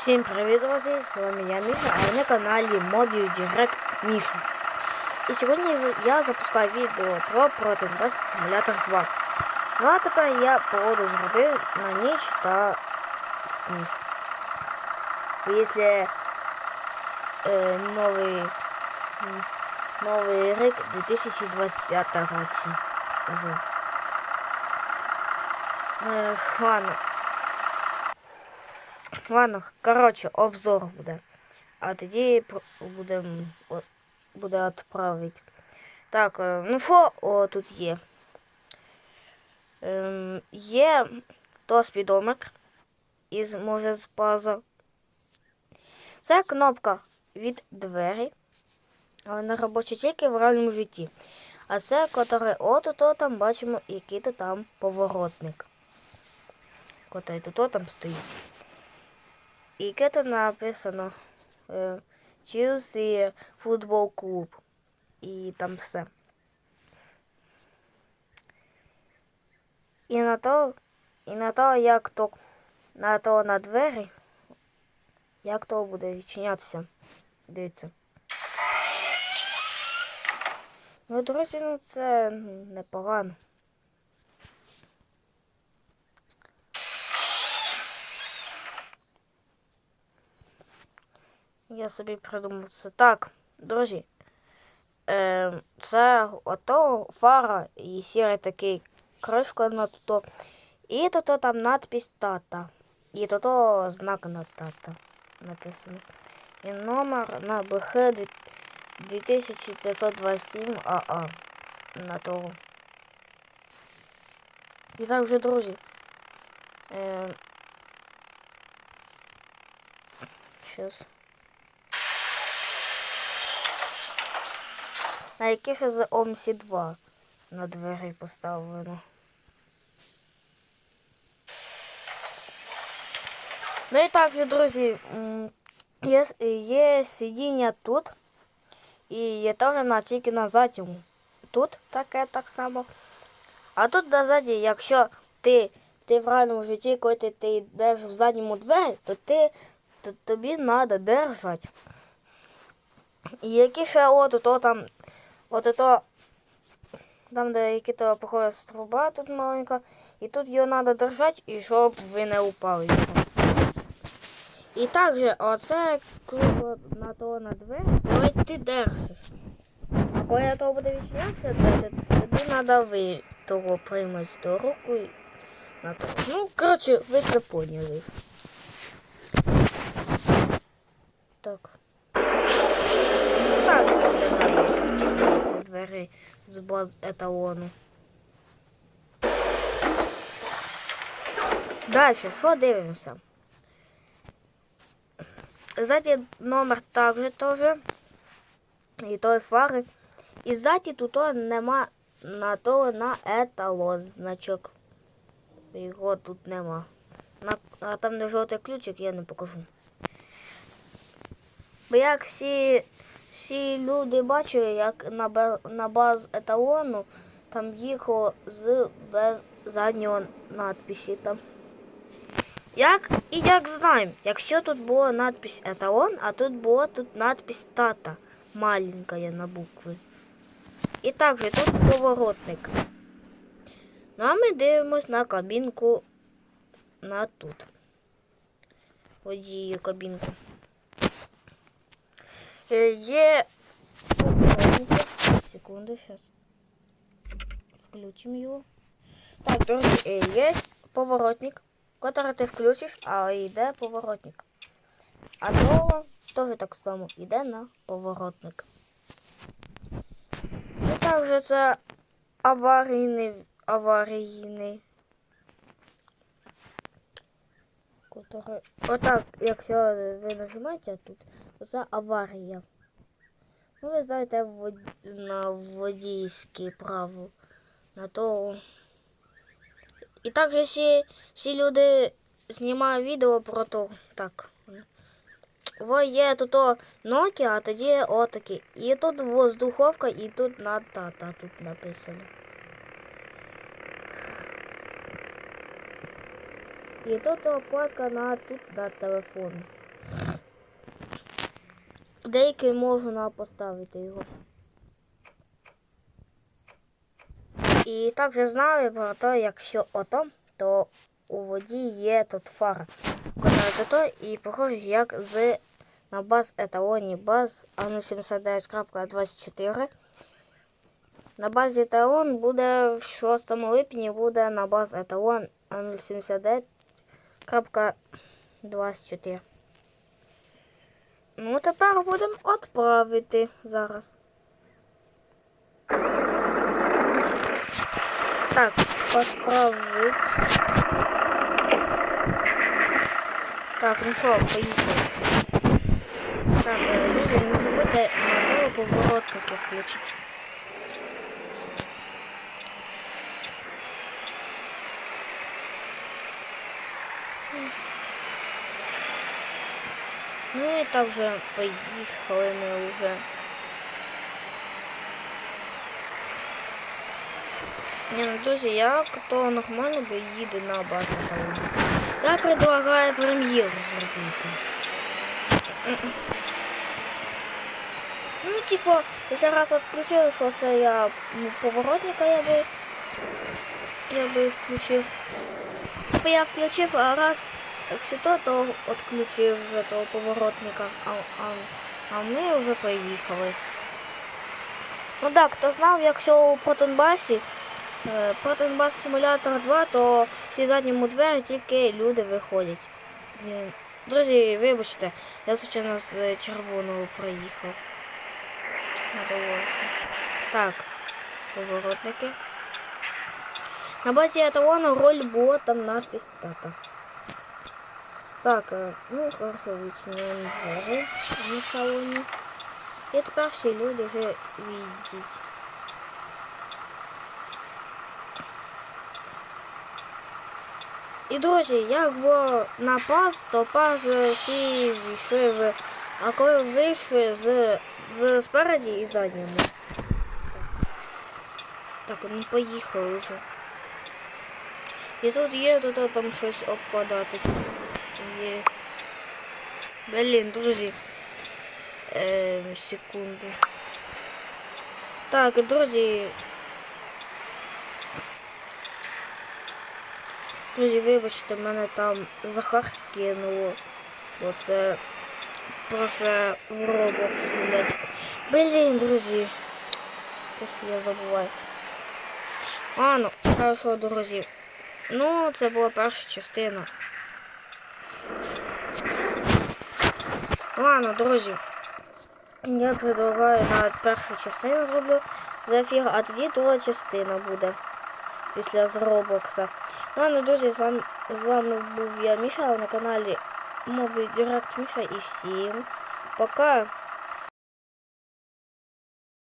Всім привіт, друзі! З вами я Міша, а ви на каналі Mobile Direct Міша. І сьогодні я запускаю відео про Протинвест Simulator 2. Ну а тепер я погоду зробив на ніч та сніг. Якщо е, новий, новий рік 2025 році. Уже. Ладно. Коротше, обзор буде. А тоді будемо буде відправити. Так, е, ну що о, тут є? Ем, є то спідометр із може з паза. Це кнопка від двері. Але не робоча тільки в реальному житті. А це, котре от-то там бачимо, який то там поворотник. Котрий тут там стоїть. І яке там написано е, Chelsea Football Club. І там все. І на то, і на то, як то на то на двері, як то буде відчинятися. Дивіться. Ну, друзі, ну це непогано. Я собі придумав це. Так, друзі. Е, це ото фара і сірий такий кришка на то. І то, там надпись тата. І то, то знак на тата написано. І номер на БХ 2527 АА. На того. І так вже, друзі. Е, Щас. На які ще за ОМСі 2 на двері поставлено. Ну і так друзі, є, є сидіння тут. І є теж на тільки на задньому. Тут таке так само. А тут на ззаді, якщо ти, ти в реальному житті, коли ти, ти йдеш в задньому двері, то ти то тобі треба держати. І які ще от то там, от то, там, де які то походить труба тут маленька, і тут його треба держати, і щоб ви не упали. І також оце кругло на то на двері, коли ти держиш. А коли того буде відчинятися, то тобі треба ви того приймати до руку і на то. Ну, коротше, ви це поняли. Так, двері з баз еталону. Далі, що дивимося? Ззаді номер також теж. І той фари. І ззаді тут нема на то на еталон значок. Його тут нема. На, а там де жовтий ключик я не покажу. Бо як всі, всі люди бачили, як на, на баз еталону там їхало з без заднього надписі там. Як і як знаємо, якщо тут була надпись еталон, а тут була тут надпись тата маленькая на букви. І також тут поворотник. Ну а ми дивимось на кабінку на тут. Водію кабінку. Е. Секунду, зараз. Включимо його. Так, друзі, е, є поворотник, який ти включиш, а йде поворотник. А то теж так само йде на поворотник. І також це аварійний аварійний. Который... Отак, якщо ви нажимаєте тут, це аварія. Ну, ви знаєте на водійське право. На то. І також всі, всі люди знімають відео про то. Так. Во є тут о Nokia, а тоді отакі. І тут воздуховка, і тут на тата тут написано. І тут оплатка на тут на телефон. Деякі можна поставити його. І також знаю про те, якщо ото, то у воді є тут фара. Коли то і похоже, як з на баз еталоні баз А79.24. На базі еталон буде в 6 липні буде на баз еталон А079.24. Ну, тепер будемо відправити зараз. Так, відправити. Так, ну що, поїхали. Так, е, друзі, не забудьте на поворотники включити. Ну і так вже поїхали ми вже. Ні, ну друзі, як то нормально би їде на базу там. Я предлагаю прем'єру зробити. Ну, типу, зараз відключив, що це я ну, поворотника я би я би включив. Типу я включив, а раз якщо то, то відключив вже того поворотника. А, а, а ми вже поїхали. Ну так, хто знав, якщо у Протонбасі е, Протонбас Симулятор 2, то всі задньому двері тільки люди виходять. Друзі, вибачте, я звичайно з червоного проїхав. Так, поворотники. На базі еталону роль була там надпись тата. Так, е, ну хорошо, відчиняємо двері на салоні. І тепер всі люди вже відійдіть. І друзі, як було на паз, то паз е, всі вийшли в. А коли вийшли з, з спереді і задньому. Так, ну поїхали вже. І тут є, тут там щось обкладати. Є. Блін, друзі. Е, секунду. Так, друзі. Друзі, вибачте, мене там Захар скинуло. Оце просто в Roblox гулять. Блін, друзі. Ух, я забуваю. А, ну, хорошо, друзі. Ну, це була перша частина. Ладно, друзі. Я предлагаю навіть першу частину зроблю за ефір, а тоді друга частина буде після зробокса. Ладно, друзі, з вами, з вами був я Міша на каналі Моби Директ Міша і всім пока!